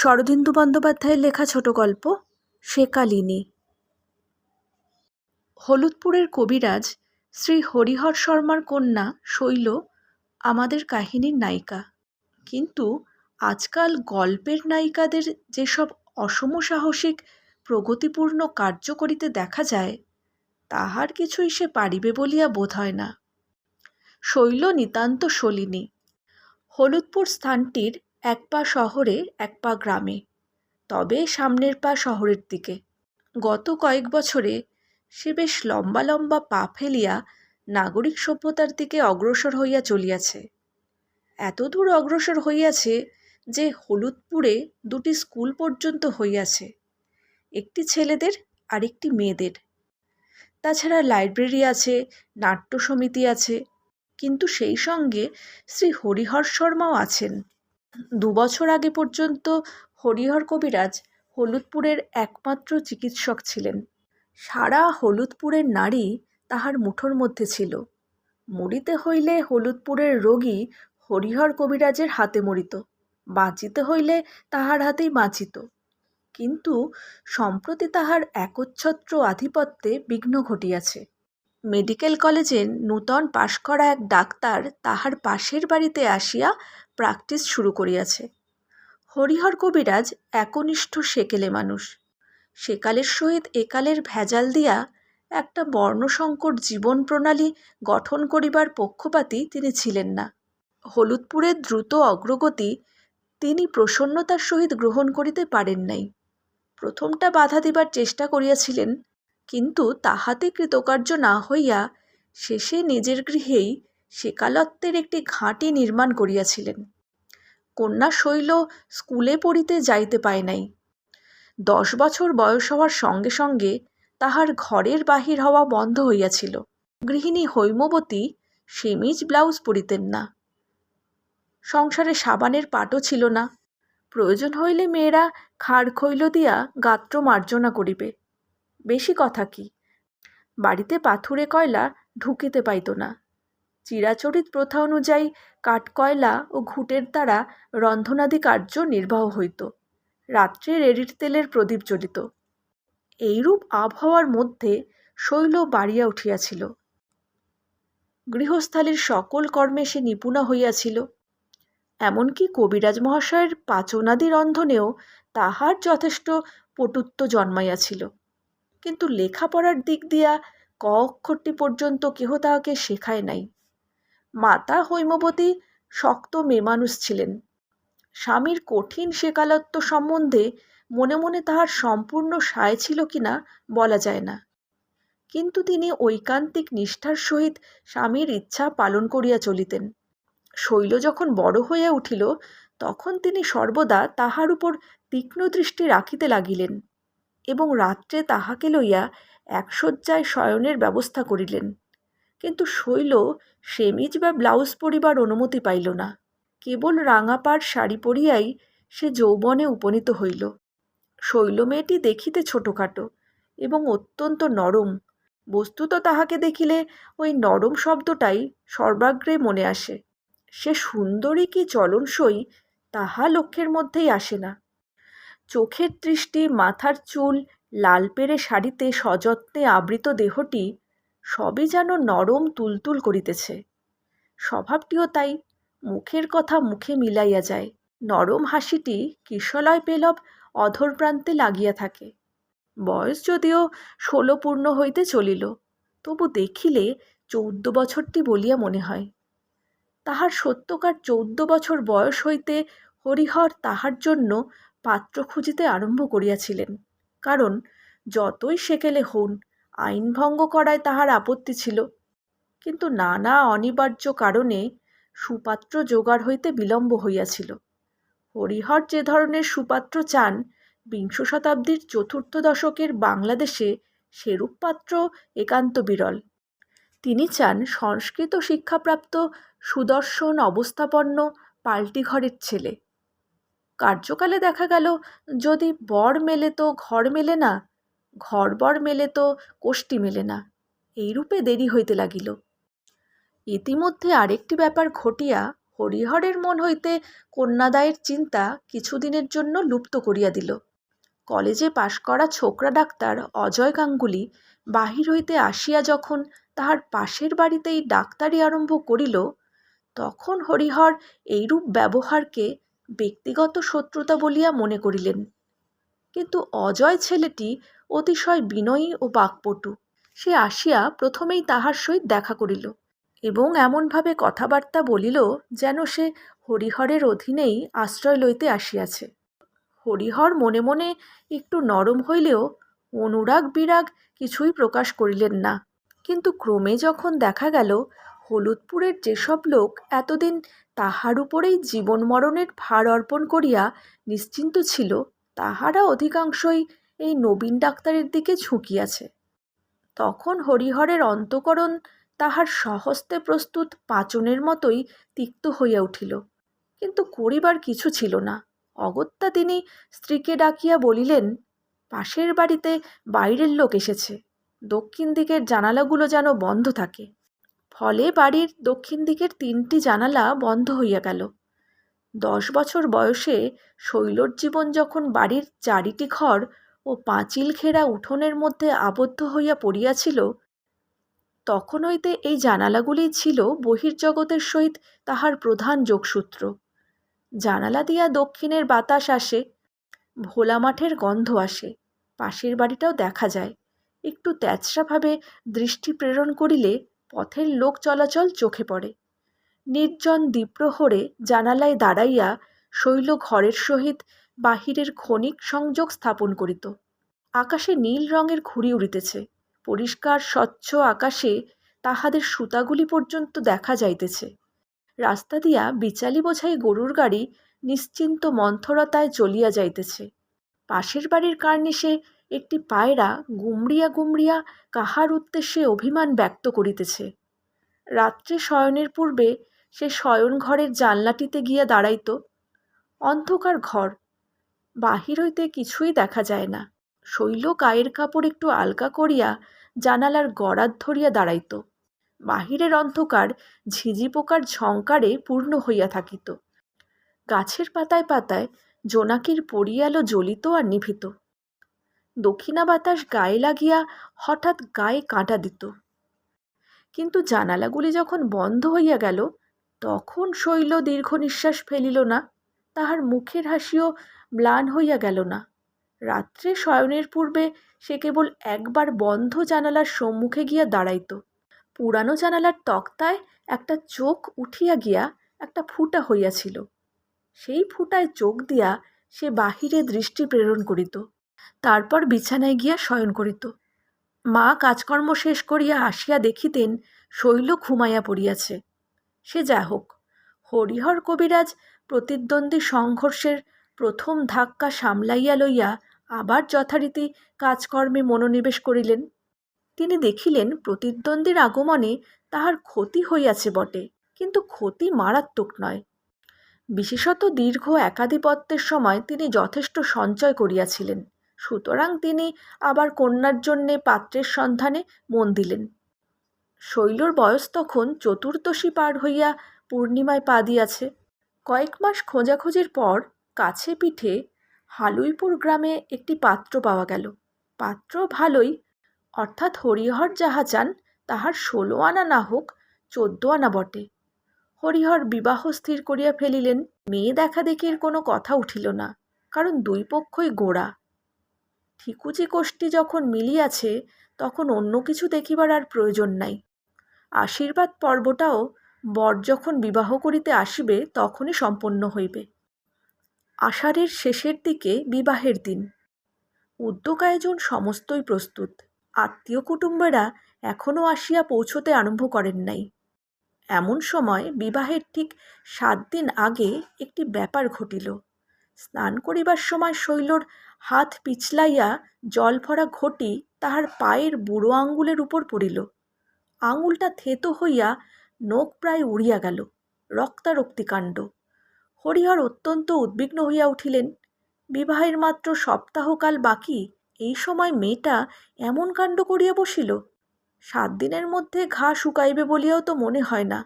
শরদিন্দু বন্দ্যোপাধ্যায়ের লেখা ছোট গল্প শেকালিনী হলুদপুরের কবিরাজ শ্রী হরিহর শর্মার কন্যা শৈল আমাদের কাহিনীর নায়িকা। কিন্তু আজকাল গল্পের নায়িকাদের যেসব অসম সাহসিক, প্রগতিপূর্ণ কার্য করিতে দেখা যায়, তাহার কিছুই সে পারিবে বলিয়া বোধ হয় না। শৈল নিতান্ত শলিনী। হলুদপুর স্থানটির এক পা শহরে, এক পা গ্রামে, তবে সামনের পা শহরের দিকে। গত কয়েক বছরে সে বেশ লম্বা লম্বা পা ফেলিয়া নাগরিক সভ্যতার দিকে অগ্রসর হইয়া চলিয়াছে। এতদূর অগ্রসর হইয়াছে যে হলুদপুরে দুটি স্কুল পর্যন্ত হইয়াছে, একটি ছেলেদের আর একটি মেয়েদের। তাছাড়া লাইব্রেরি আছে, নাট্য সমিতি আছে, কিন্তু সেই সঙ্গে শ্রী হরিহর শর্মাও আছেন। দুবছর আগে পর্যন্ত হরিহর কবিরাজ হলুদপুরের একমাত্র চিকিৎসক ছিলেন। সারা হলুদপুরের নারী তাহার মুঠোর মধ্যে ছিল। মরিতে হইলে হলুদপুরের রোগী হরিহর কবিরাজের হাতে মরিত, বাঁচিতে হইলে তাহার হাতেই বাঁচিত। কিন্তু সম্প্রতি তাহার একচ্ছত্র আধিপত্যে বিঘ্ন ঘটিয়াছে। মেডিকেল কলেজের নূতন পাশ করা এক ডাক্তার তাহার পাশের বাড়িতে আসিয়া প্র্যাকটিস শুরু করিয়াছে। হরিহর কবিরাজ একনিষ্ঠ সেকেলে মানুষ। সেকালের সহিত একালের ভেজাল দিয়া একটা বর্ণসংকর জীবন প্রণালী গঠন করিবার পক্ষপাতী তিনি ছিলেন না। হলুদপুরের দ্রুত অগ্রগতি তিনি প্রসন্নতার সহিত গ্রহণ করিতে পারেন নাই। প্রথমটা বাধা দিবার চেষ্টা করিয়াছিলেন, কিন্তু তাহাতে কৃতকার্য না হইয়া শেষে নিজের গৃহেই সেকালত্বের একটি ঘাঁটি নির্মাণ করিয়াছিলেন। কন্যা শৈল স্কুলে পড়িতে যাইতে পায় নাই। দশ বছর বয়স হওয়ার সঙ্গে সঙ্গে তাহার ঘরের বাহির হওয়া বন্ধ হইয়াছিল। গৃহিণী হৈমবতী সেমিজ ব্লাউজ পরিতেন না। সংসারে সাবানের পাটও ছিল না। প্রয়োজন হইলে মেয়েরা খাড় খৈল দিয়া গাত্র মার্জনা করিবে। বেশি কথা কি? বাড়িতে পাথুরে কয়লা ঢুকিতে পাইত না। চিরাচরিত প্রথা অনুযায়ী কাঠকয়লা ও ঘুঁটের দ্বারা রন্ধনাদি কার্য নির্বাহ হইত। রাত্রে রেডির তেলের প্রদীপ জ্বলিত। এইরূপ আবহাওয়ার মধ্যে শৈল বাড়িয়া উঠিয়াছিল। গৃহস্থালির সকল কর্মে সে নিপুণা হইয়াছিল। এমনকি কবিরাজ মহাশয়ের পাচনাদি রন্ধনেও তাহার যথেষ্ট পটুত্ব জন্মাইয়াছিল। কিন্তু লেখাপড়ার দিক দিয়া ক অক্ষরটি পর্যন্ত কেহ তাহাকে শেখায় নাই। মাতা হৈমবতী শক্ত মেয়েমানুষ ছিলেন। স্বামীর কঠিন শেকালত্ব সম্বন্ধে মনে মনে তাহার সম্পূর্ণ সায় ছিল কিনা বলা যায় না। কিন্তু তিনি ঐকান্তিক নিষ্ঠার সহিত স্বামীর ইচ্ছা পালন করিয়া চলিতেন। শৈল যখন বড় হইয়া উঠিল, তখন তিনি সর্বদা তাহার উপর তীক্ষ্ণ দৃষ্টি রাখিতে লাগিলেন এবং রাত্রে তাহাকে লইয়া একশয্যায় শয়নের ব্যবস্থা করিলেন। কিন্তু শৈল সেমিজ বা ব্লাউজ পরিবার অনুমতি পাইল না। কেবল রাঙাপাড় শাড়ি পরিয়াই সে যৌবনে উপনীত হইল। শৈল মেয়েটি দেখিতে ছোটোখাটো এবং অত্যন্ত নরম। বস্তুত তাহাকে দেখিলে ওই নরম শব্দটাই সর্বাগ্রে মনে আসে। সে সুন্দরী কি চলনসই তাহা লক্ষ্যের মধ্যেই আসে না। চোখের দৃষ্টি, মাথার চুল, লাল পেরে শাড়িতে সযত্নে আবৃত দেহটি সবই যেন নরম তুলতুল করিতেছে। স্বভাবটিও তাই, মুখের কথা মুখে মিলাইয়া যায়। নরম হাসিটি কিশলয় পেলব অধর প্রান্তে লাগিয়া থাকে। বয়স যদিও ষোলো পূর্ণ হইতে চলিল, তবু দেখিলে চৌদ্দ বছরটি বলিয়া মনে হয়। তাহার সত্যকার চৌদ্দ বছর বয়স হইতে হরিহর তাহার জন্য পাত্র খুঁজিতে আরম্ভ করিয়াছিলেন, কারণ যতই সেকেলে হন আইন ভঙ্গ করায় তাহার আপত্তি ছিল। কিন্তু নানা অনিবার্য কারণে সুপাত্র জোগাড় হইতে বিলম্ব হইয়াছিল। হরিহর যে ধরনের সুপাত্র চান, বিংশ শতাব্দীর চতুর্থ দশকের বাংলাদেশে সেরূপ পাত্র একান্ত বিরল। তিনি চান সংস্কৃত শিক্ষাপ্রাপ্ত, সুদর্শন অবস্থাপন্ন, পাল্টি ঘরের ছেলে। কার্যকালে দেখা গেল, যদি বর মেলে তো ঘর মেলে না ঘর বর মেলে তো কোষ্ঠী মেলে না। এইরূপে দেরি হইতে লাগিল। ইতিমধ্যে আরেকটি ব্যাপার ঘটিয়া হরিহরের মন হইতে কন্যাদায়ের চিন্তা কিছুদিনের জন্য লুপ্ত করিয়া দিল। কলেজে পাশ করা ছোকরা ডাক্তার অজয় গাঙ্গুলি বাহির হইতে আসিয়া যখন তাহার পাশের বাড়িতেই ডাক্তারি আরম্ভ করিল, তখন হরিহর এইরূপ ব্যবহারকে ব্যক্তিগত শত্রুতা বলিয়া মনে করিলেন। কিন্তু অজয় ছেলেটি অতিশয় বিনয়ী ও বাকপটু। সে আসিয়া প্রথমেই তাহার সহিত দেখা করিল এবং এমনভাবে কথাবার্তা বলিল যেন সে হরিহরের অধীনেই আশ্রয় লইতে আসিয়াছে। হরিহর মনে মনে একটু নরম হইলেও অনুরাগ বিরাগ কিছুই প্রকাশ করিলেন না। কিন্তু ক্রমে যখন দেখা গেল, হলুদপুরের যেসব লোক এতদিন তাহার উপরেই জীবন মরণের ভার অর্পণ করিয়া নিশ্চিন্ত ছিল তাহারা অধিকাংশই এই নবীন ডাক্তারের দিকে ঝুঁকিয়াছে। তখন হরিহরের অন্তকরণ তাহার সহস্তে প্রস্তুত পাচনের মতোই তিক্ত হইয়া উঠিল। কিন্তু করিবার কিছু ছিল না। অগত্যা তিনি স্ত্রীকে ডাকিয়া বলিলেন, পাশের বাড়িতে বাইরের লোক এসেছে। দক্ষিণ দিকের জানালাগুলো যেন বন্ধ থাকে। ফলে বাড়ির দক্ষিণ দিকের তিনটি জানালা বন্ধ হইয়া গেল। দশ বছর বয়সে শৈলর জীবন যখন বাড়ির চারিটি ঘর ও পাঁচিল ঘেরা উঠোনের মধ্যে আবদ্ধ হইয়া পড়িয়াছিল, তখন হইতে এই জানালাগুলি ছিল বহির্জগতের সহিত তাহার প্রধান যোগসূত্র। জানালা দিয়া দক্ষিণের বাতাস আসে, ভোলা মাঠের গন্ধ আসে, পাশের বাড়িটাও দেখা যায়। একটু তেচরাভাবে দৃষ্টি প্রেরণ করিলে পথের লোক চলাচল চোখে পড়ে। নির্জন দ্বীপ্রহরে জানালায় দাঁড়াইয়া শৈল ঘরের সহিত বাহিরের ক্ষণিক সংযোগ স্থাপন করিত। আকাশে নীল রঙের ঘুড়ি উড়িতেছে। পরিষ্কার, স্বচ্ছ আকাশে তাহাদের সুতাগুলি পর্যন্ত দেখা যাইতেছে। রাস্তা দিয়া বিচালি বোঝাই গরুর গাড়ি নিশ্চিন্ত মন্থরতায় চলিয়া যাইতেছে। পাশের বাড়ির কার্নিশে একটি পায়রা গুমড়িয়া গুমড়িয়া কাহার উদ্দেশ্যে অভিমান ব্যক্ত করিতেছে। রাত্রে শয়নের পূর্বে সে শয়ন ঘরের জানলাটিতে গিয়া দাঁড়াইত। অন্ধকার ঘর। বাহির হইতে কিছুই দেখা যায় না। শৈল গায়ের কাপড় একটু আলগা করিয়া জানালার গড়াত ধরিয়া দাঁড়াইত। বাহিরের অন্ধকার ঝিঝি পোকার ঝঙ্কারে পূর্ণ হইয়া থাকিত। গাছের পাতায় পাতায় জোনাকির পড়িয়ালো জ্বলিত আর নিভিত। দক্ষিণা বাতাস গায়ে লাগিয়া হঠাৎ গায়ে কাঁটা দিত। কিন্তু জানালাগুলি যখন বন্ধ হইয়া গেল তখন শৈল দীর্ঘ নিঃশ্বাস ফেলিল না, তাহার মুখের হাসিও ম্লান হইয়া গেল না। রাত্রে শয়নের পূর্বে সে কেবল একবার বন্ধ জানালার সম্মুখে গিয়া দাঁড়াইত। পুরানো জানালার তক্তায় একটা চোখ উঠিয়া গিয়া একটা ফুটা হইয়াছিল। সেই ফুটায় চোখ দিয়া সে বাহিরে দৃষ্টি প্রেরণ করিত। তারপর বিছানায় গিয়া শয়ন করিত। মা কাজকর্ম শেষ করিয়া আসিয়া দেখিতেন শৈল ঘুমাইয়া পড়িয়াছে। সে যা হোক। হরিহর কবিরাজ প্রতিদ্বন্দ্বী সংঘর্ষের প্রথম ধাক্কা সামলাইয়া লইয়া আবার যথারীতি কাজকর্মে মনোনিবেশ করিলেন। তিনি দেখিলেন প্রতিদ্বন্দ্বীর আগমনে তাহার ক্ষতি হইয়াছে বটে, কিন্তু ক্ষতি মারাত্মক নয়। বিশেষত দীর্ঘ একাধিপত্যের সময় তিনি যথেষ্ট সঞ্চয় করিয়াছিলেন, সুতরাং তিনি আবার কন্যার জন্যে পাত্রের সন্ধানে মন দিলেন। শৈলর বয়স তখন চতুর্দশী পার হইয়া পূর্ণিমায় পা দিয়াছে। কয়েক মাস খোঁজাখুঁজির পর কাছে পিঠে হালুইপুর গ্রামে একটি পাত্র পাওয়া গেল। পাত্র ভালোই, অর্থাৎ হরিহর যাহা চান তাহার ষোলো আনা না হোক চোদ্দ আনা বটে। হরিহর বিবাহ স্থির করিয়া ফেলিলেন, মেয়ে দেখা দেখির কোনো কথা উঠিল না, কারণ দুই পক্ষই গোড়া। ঠিকুচি কোষ্ঠী যখন মিলিয়াছে, তখন অন্য কিছু দেখিবার আর প্রয়োজন নাই। আশীর্বাদ পর্বটাও বর যখন বিবাহ করিতে আসিবে, তখনই সম্পন্ন হইবে। আষাঢ়ের শেষের দিকে বিবাহের দিন। উদ্যোগ আয়োজন সমস্তই প্রস্তুত। আত্মীয় কুটুম্বেরা এখনও আসিয়া পৌঁছতে আরম্ভ করেন নাই। এমন সময় বিবাহের ঠিক সাত দিন আগে একটি ব্যাপার ঘটিল। স্নান করিবার সময় শৈলর হাত পিছলাইয়া জল ভরা ঘটি তাহার পায়ের বুড়ো আঙ্গুলের উপর পড়িল। আঙুলটা থেতো হইয়া নখ প্রায় উড়িয়া গেল রক্তারক্তিকাণ্ড হরিহর অত্যন্ত উদ্বিগ্ন হইয়া উঠিলেন, বিবাহের মাত্র সপ্তাহকাল বাকি, এই সময় মেয়েটা এমন কাণ্ড করিয়া বসিল, সাত দিনের মধ্যে ঘা শুকাইবে বলিয়াও তো মনে হয় না,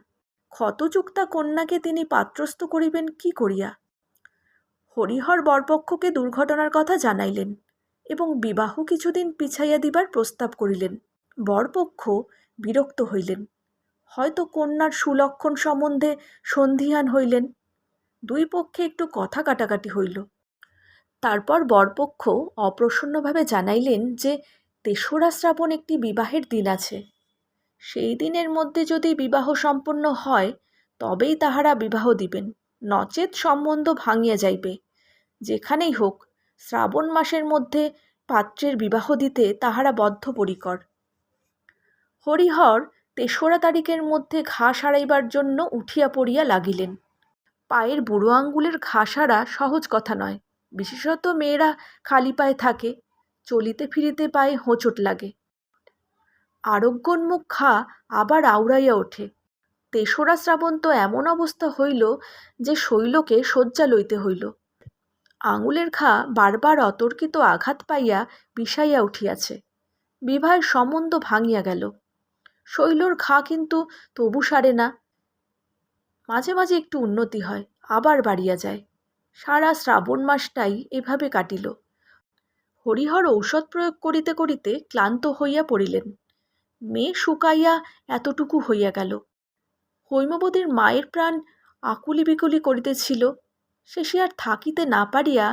ক্ষতযুক্তা কন্যাকে তিনি পাত্রস্থ করিবেন কি করিয়া? হরিহর বরপক্ষকে দুর্ঘটনার কথা জানাইলেন এবং বিবাহ কিছুদিন পিছাইয়া দিবার প্রস্তাব করিলেন। বরপক্ষ বিরক্ত হইলেন। হয়তো কন্যার সুলক্ষণ সম্বন্ধে সন্ধিহান হইলেন। দুই পক্ষে একটু কথা কাটাকাটি হইল। তারপর বরপক্ষ অপ্রসন্নভাবে জানাইলেন যে, তেসরা শ্রাবণ একটি বিবাহের দিন আছে। সেই দিনের মধ্যে যদি বিবাহ সম্পন্ন হয়, তবেই তাহারা বিবাহ দিবেন। নচেত সম্বন্ধ ভাঙিয়া যাইবে। যেখানেই হোক, শ্রাবণ মাসের মধ্যে পাত্রের বিবাহ দিতে তাহারা বদ্ধপরিকর। হরিহর তেসরা তারিখের মধ্যে ঘা সারাইবার জন্য উঠিয়া পড়িয়া লাগিলেন। পায়ের বুড়ো আঙ্গুলের ঘা সারা সহজ কথা নয়। বিশেষত মেয়েরা খালি পায়ে থাকে, চলিতে ফিরিতে পায়ে হোঁচট লাগে। আরোগ্যোন্মুখ ঘা আবার আউড়াইয়া ওঠে। তেসরা শ্রাবণ তো এমন অবস্থা হইল যে শৈলকে শয্যা লইতে হইল। আঙুলের ঘা বারবার অতর্কিত আঘাত পাইয়া বিষাইয়া উঠিয়াছে। বিবাহের সম্বন্ধ ভাঙিয়া গেল। শৈলর ঘা কিন্তু তবু সারে না। মাঝে মাঝে একটু উন্নতি হয়, আবার বাড়িয়া যায়। সারা শ্রাবণ মাসটাই এভাবে কাটিল। হরিহর ঔষধ প্রয়োগ করিতে করিতে ক্লান্ত হইয়া পড়িলেন। মেয়ে শুকাইয়া এতটুকু হইয়া গেল। হৈমবতীর মায়ের প্রাণ আকুলি বিকুলি করিতেছিল। শেষে আর থাকিতে না পারিয়া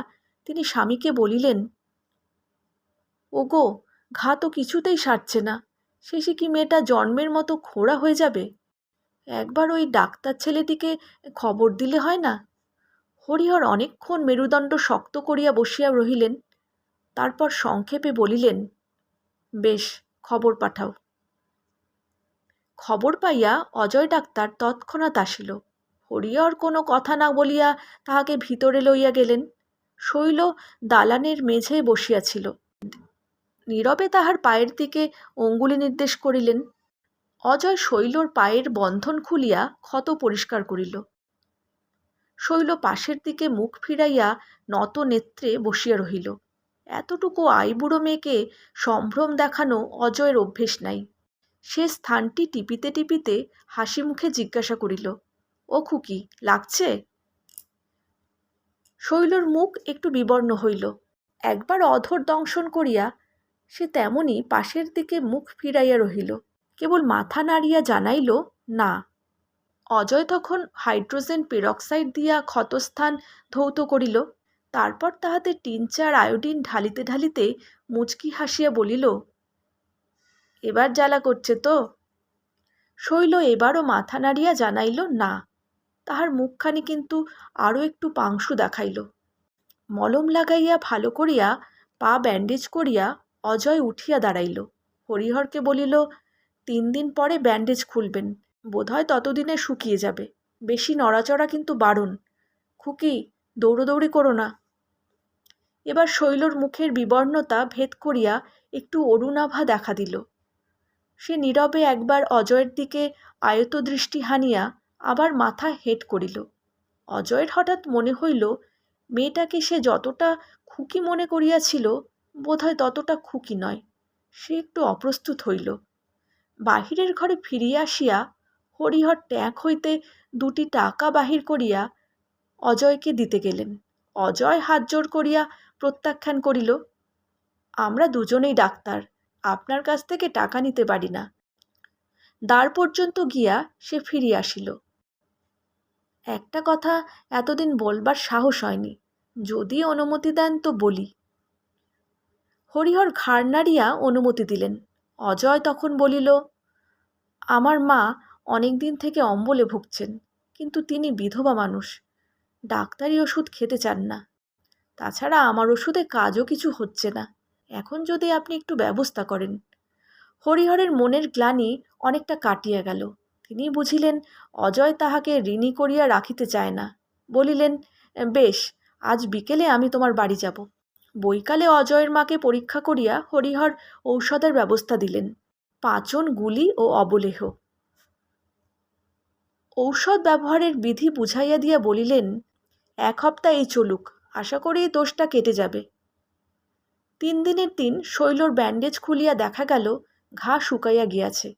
তিনি স্বামীকে বলিলেন, ওগো, ঘা তো কিছুতেই সারছে না। শেষে কি মেয়েটা জন্মের মতো খোড়া হয়ে যাবে? একবার ওই ডাক্তার ছেলেটিকে খবর দিলে হয় না? হরিহর অনেকক্ষণ মেরুদণ্ড শক্ত করিয়া বসিয়া রহিলেন, তারপর সংক্ষেপে বলিলেন, বেশ, খবর পাঠাও। খবর পাইয়া অজয় ডাক্তার তৎক্ষণাৎ আসিল। হরিহর কোনো কথা না বলিয়া তাহাকে ভিতরে লইয়া গেলেন, শৈল দালানের মেঝে বসিয়াছিল নীরবে তাহার পায়ের দিকে অঙ্গুলি নির্দেশ করিলেন। অজয় শৈলর পায়ের বন্ধন খুলিয়া ক্ষত পরিষ্কার করিল। শৈল পাশের দিকে মুখ ফিরাইয়া নত নেত্রে বসিয়া রহিল। এতটুকু আইবুড়ো মেয়েকে সম্ভ্রম দেখানো অজয়ের অভ্যেস নাই। সে স্থানটি টিপিতে টিপিতে হাসি মুখে জিজ্ঞাসা করিল, ও খুকি, লাগছে? শৈলর মুখ একটু বিবর্ণ হইল। একবার অধর দংশন করিয়া সে তেমনি পাশের দিকে মুখ ফিরাইয়া রহিল। কেবল মাথা নাড়িয়া জানাইল, না। অজয় তখন হাইড্রোজেন পেরক্সাইড দিয়া ক্ষতস্থান ধৌত করিল। তারপর তাহাতে টিনচার আয়োডিন ঢালিতে ঢালিতে মুচকি হাসিয়া বলিল, এবার জ্বালা করছে তো? শৈল এবারও মাথা নাড়িয়া জানাইল, না। তাহার মুখখানি কিন্তু আরও একটু পাংশু দেখাইল। মলম লাগাইয়া ভালো করিয়া পা ব্যান্ডেজ করিয়া অজয় উঠিয়া দাঁড়াইল। হরিহরকে বলিল, তিন দিন পরে ব্যান্ডেজ খুলবেন। বোধহয় ততদিনে শুকিয়ে যাবে। বেশি নড়াচড়া কিন্তু বারণ। খুকি, দৌড়োদৌড়ি করো না এবার শৈলর মুখের বিবর্ণতা ভেদ করিয়া একটু অরুণাভা দেখা দিল। সে নীরবে একবার অজয়ের দিকে আয়ত দৃষ্টি হানিয়া আবার মাথা হেট করিল। অজয়ের হঠাৎ মনে হইল, মেয়েটাকে সে যতটা খুকি মনে করিয়াছিল বোধহয় ততটা খুকি নয়। সে একটু অপ্রস্তুত হইল। বাহিরের ঘরে ফিরিয়া আসিয়া হরিহর ট্যাঁক হইতে দুটি টাকা বাহির করিয়া অজয়কে দিতে গেলেন। অজয় হাত জোর করিয়া প্রত্যাখ্যান করিল, আমরা দুজনেই ডাক্তার, আপনার কাছ থেকে টাকা নিতে পারি না। দ্বার পর্যন্ত গিয়া সে ফিরিয়া আসিল। একটা কথা এতদিন বলবার সাহস হয়নি। যদি অনুমতি দেন তো বলি। হরিহর ঘাড় নাড়িয়া অনুমতি দিলেন। অজয় তখন বলিল, আমার মা অনেক দিন থেকে অম্বলে ভুগছেন, কিন্তু তিনি বিধবা মানুষ। ডাক্তারি ওষুধ খেতে চান না। তাছাড়া আমার ওষুধে কাজও কিছু হচ্ছে না। এখন যদি আপনি একটু ব্যবস্থা করেন হরিহরের মনের গ্লানি অনেকটা কাটিয়া গেল। তিনি বুঝিলেন, অজয় তাহাকে ঋণী করিয়া রাখিতে চায় না। বলিলেন, বেশ, আজ বিকেলে আমি তোমার বাড়ি যাব। বৈকালে অজয়ের মাকে পরীক্ষা করিয়া হরিহর ঔষধের ব্যবস্থা দিলেন, পাচন, গুলি ও অবলেহ। ঔষধ ব্যবহারের বিধি বুঝাইয়া দিয়া বলিলেন, এক হপ্তাহ এই চলুক, আশা করি দোষটা কেটে যাবে। তিন দিনের দিন শৈলর ব্যান্ডেজ খুলিয়া দেখা গেল, ঘা শুকাইয়া গিয়াছে।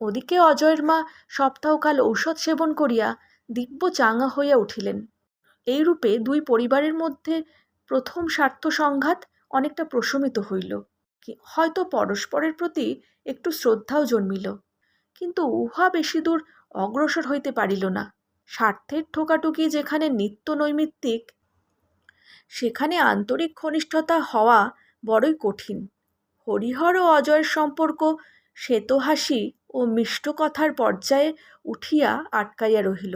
ওদিকে অজয়ের মা সপ্তাহকাল ঔষধ সেবন করিয়া দিব্য চাঙ্গা হইয়া উঠিলেন। এইরূপে দুই পরিবারের মধ্যে প্রথম স্বার্থ সংঘাত অনেকটা প্রশমিত হইল। হয়তো পরস্পরের প্রতি একটু শ্রদ্ধাও জন্মিল। কিন্তু উহা বেশি দূর অগ্রসর হইতে পারিল না। স্বার্থের ঠোকাটুকি যেখানে নিত্য নৈমিত্তিক, সেখানে আন্তরিক ঘনিষ্ঠতা হওয়া বড়ই কঠিন। হরিহর ও অজয়ের সম্পর্ক শ্বেতহাসি ও মিষ্ট কথার পর্যায়ে উঠিয়া আটকাইয়া রহিল।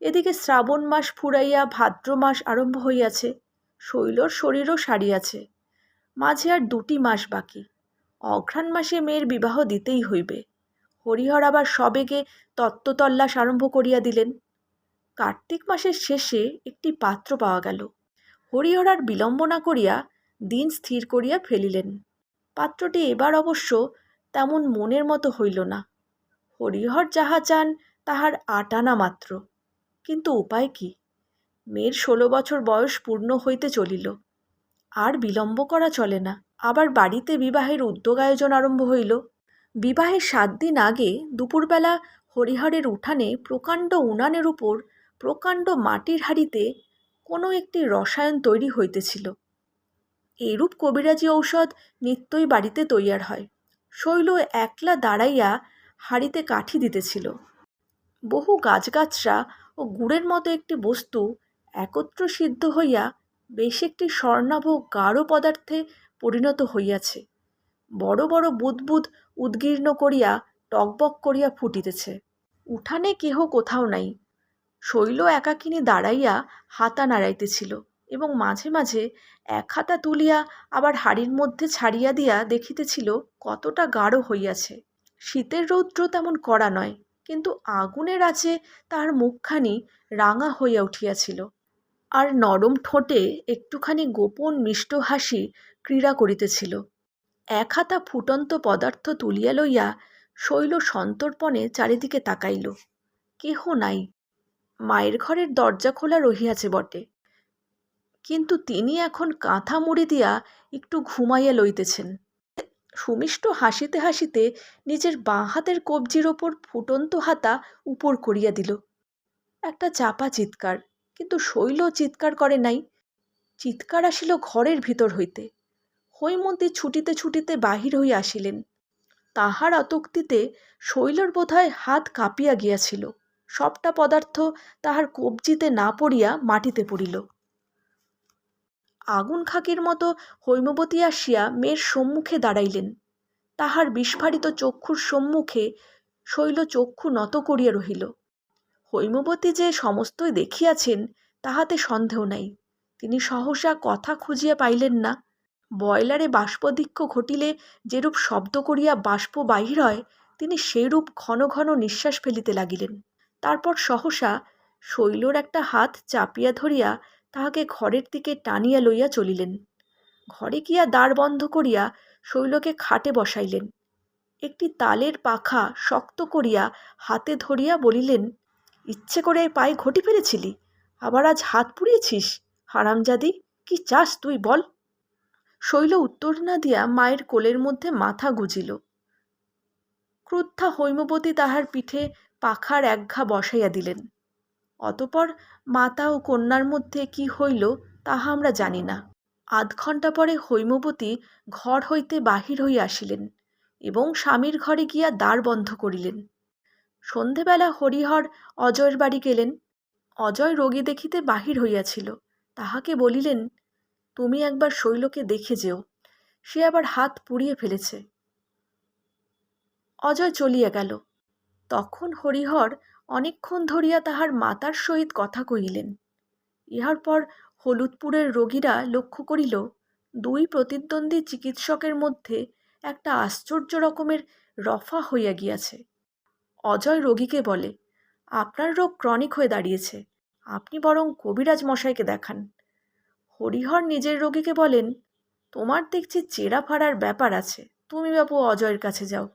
এদিকে শ্রাবণ মাস ফুরাইয়া ভাদ্র মাস আরম্ভ হইয়াছে। শৈলর শরীরও সারিয়াছে মাঝে আর দুটি মাস বাকি। অঘ্রাণ মাসে মেয়ের বিবাহ দিতেই হইবে। হরিহর আবার সবেগে তত্ত্বতল্লাস আরম্ভ করিয়া দিলেন। কার্তিক মাসের শেষে একটি পাত্র পাওয়া গেল। হরিহর আর বিলম্ব না করিয়া দিন স্থির করিয়া ফেলিলেন। পাত্রটি এবার অবশ্য তেমন মনের মতো হইল না। হরিহর যাহা চান তাহার আটানা মাত্র। কিন্তু উপায় কি? মেয়ের ষোলো বছর বয়স পূর্ণ হইতে চলিল। আর বিলম্ব করা চলে না। আবার বাড়িতে বিবাহের উদ্যোগ আয়োজন আরম্ভ হইল। বিবাহের সাত দিন আগে দুপুরবেলা হরিহরের উঠানে প্রকাণ্ড উনানের উপর প্রকাণ্ড মাটির হাঁড়িতে কোনো একটি রসায়ন তৈরি হইতেছিল। এইরূপ কবিরাজি ঔষধ নিত্যই বাড়িতে তৈয়ার হয়। শৈল একলা দাঁড়াইয়া হাঁড়িতে কাঠি দিতেছিল। বহু গাছগাছরা ও গুড়ের মতো একটি বস্তু একত্র সিদ্ধ হইয়া বেশ একটি স্বর্ণাভ গাঢ় পদার্থে পরিণত হইয়াছে। বড় বড় বুদবুদ উদ্গীর্ণ করিয়া টকবক করিয়া ফুটিতেছে। উঠানে কেহ কোথাও নাই। শৈল একাকিনী দাঁড়াইয়া হাতা নাড়াইতেছিল এবং মাঝে মাঝে এক হাতা তুলিয়া আবার হাড়ির মধ্যে ছাড়িয়া দিয়া দেখিতেছিল কতটা গাঢ় হইয়াছে। শীতের রৌদ্র তেমন কড়া নয়, কিন্তু আগুনের আছে তাহার মুখখানি রাঙা হইয়া উঠিয়াছিল। আর নরম ঠোঁটে একটুখানি গোপন মিষ্ট হাসি ক্রীড়া করিতেছিল। এক হাতা ফুটন্ত পদার্থ তুলিয়া লইয়া শৈল সন্তর্পণে চারিদিকে তাকাইল। কেহ নাই। মায়ের ঘরের দরজা খোলা রহিয়াছে বটে। কিন্তু তিনি এখন কাঁথা মুড়ি দিয়া একটু ঘুমাইয়া লইতেছেন। সুমিষ্ট হাসিতে হাসিতে নিজের বাঁ হাতের কবজির ওপর ফুটন্ত হাতা উপর করিয়া দিল। একটা চাপা চিৎকার। কিন্তু শৈল চিৎকার করে নাই। চিৎকার আসিল ঘরের ভিতর হইতে। হৈমন্তী ছুটিতে ছুটিতে বাহির হইয়া আসিলেন। তাহার আতক্তিতে শৈলর বোধহয় হাত কাঁপিয়া গিয়াছিল। সবটা পদার্থ তাহার কবজিতে না পড়িয়া মাটিতে পড়িল। আগুন খাকির মতো হৈমবতী আসিয়া মেয়ের সম্মুখে দাঁড়াইলেন। তাহার বিস্ফারিত চক্ষুর সম্মুখে শৈল চক্ষু নত করিয়া রহিল। হৈমবতী যে সমস্তই দেখিয়াছেন, তাহাতে সন্দেহ নাই। তিনি সহসা কথা খুঁজিয়া পাইলেন না। বয়লারে বাষ্পদিক্ষ ঘটিলে যেরূপ শব্দ করিয়া বাষ্প বাহির হয়, তিনি সেইরূপ ঘন ঘন নিঃশ্বাস ফেলিতে লাগিলেন। তারপর সহসা শৈলর একটা হাত চাপিয়া ধরিয়া তাহাকে ঘরের দিকে টানিয়া লইয়া চলিলেন। ঘরে গিয়া দ্বার বন্ধ করিয়া শৈলকে খাটে বসাইলেন। একটি তালের পাখা শক্ত করিয়া হাতে ধরিয়া বলিলেন ইচ্ছে করে পায়ে ঘটি ফেলেছিলি? আবার আজ হাত পুড়িয়েছিস? হারামজাদি, কি চাস তুই বল। শৈল উত্তর না দিয়া মায়ের কোলের মধ্যে মাথা গুজিল। ক্রুদ্ধা হৈমবতী তাহার পিঠে পাখার একঘা বসাইয়া দিলেন। অতপর মাতা ও কন্যার মধ্যে কি হইল তাহা আমরা জানি না। আধ ঘণ্টা পরে হৈমবতী ঘর হইতে বাহির হইয়া আসিলেন এবং স্বামীর ঘরে গিয়া দ্বার বন্ধ করিলেন। সন্ধেবেলা হরিহর অজয়ের বাড়ি গেলেন। অজয় রোগী দেখিতে বাহির হইয়াছিল। তাহাকে বলিলেন, তুমি একবার শৈলকে দেখে যেও। সে আবার হাত পুড়িয়ে ফেলেছে। অজয় চলিয়া গেল। তখন হরিহর অনেকক্ষণ ধরিয়া তাহার মাতার সহিত কথা কহিলেন। ইহার পর হলুদপুরের রোগীরা লক্ষ্য করিল, দুই প্রতিদ্বন্দ্বী চিকিৎসকের মধ্যে একটা আশ্চর্য রকমের রফা হইয়া গিয়াছে। অজয় রোগীকে বলে, আপনার রোগ ক্রনিক হয়ে দাঁড়িয়েছে। আপনি বরং কবিরাজ মশাইকে দেখান। হরিহর নিজের রোগীকে বলেন, তোমার দেখছি চেরা ফাড়ার ব্যাপার আছে। তুমি বাবু অজয়ের কাছে যাও।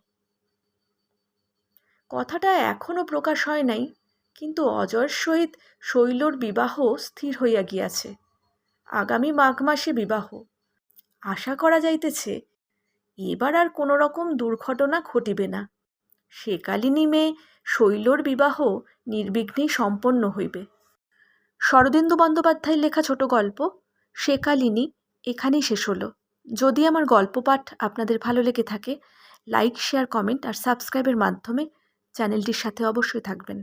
কথাটা এখনও প্রকাশ হয় নাই, কিন্তু অজয়ের সহিত শৈলর বিবাহ স্থির হইয়া গিয়াছে। আগামী মাঘ মাসে বিবাহ। আশা করা যাইতেছে, এবার আর কোনো রকম দুর্ঘটনা ঘটিবে না। সেকালিনী মেয়ে শৈলর বিবাহ নির্বিঘ্নেই সম্পন্ন হইবে। শরদেন্দু বন্দ্যোপাধ্যায়ের লেখা ছোট গল্প সেকালিনী এখানেই শেষ হলো। যদি আমার গল্প পাঠ আপনাদের ভালো লেগে থাকে, লাইক, শেয়ার, কমেন্ট আর সাবস্ক্রাইবের মাধ্যমে চ্যানেলটির সাথে অবশ্যই থাকবেন।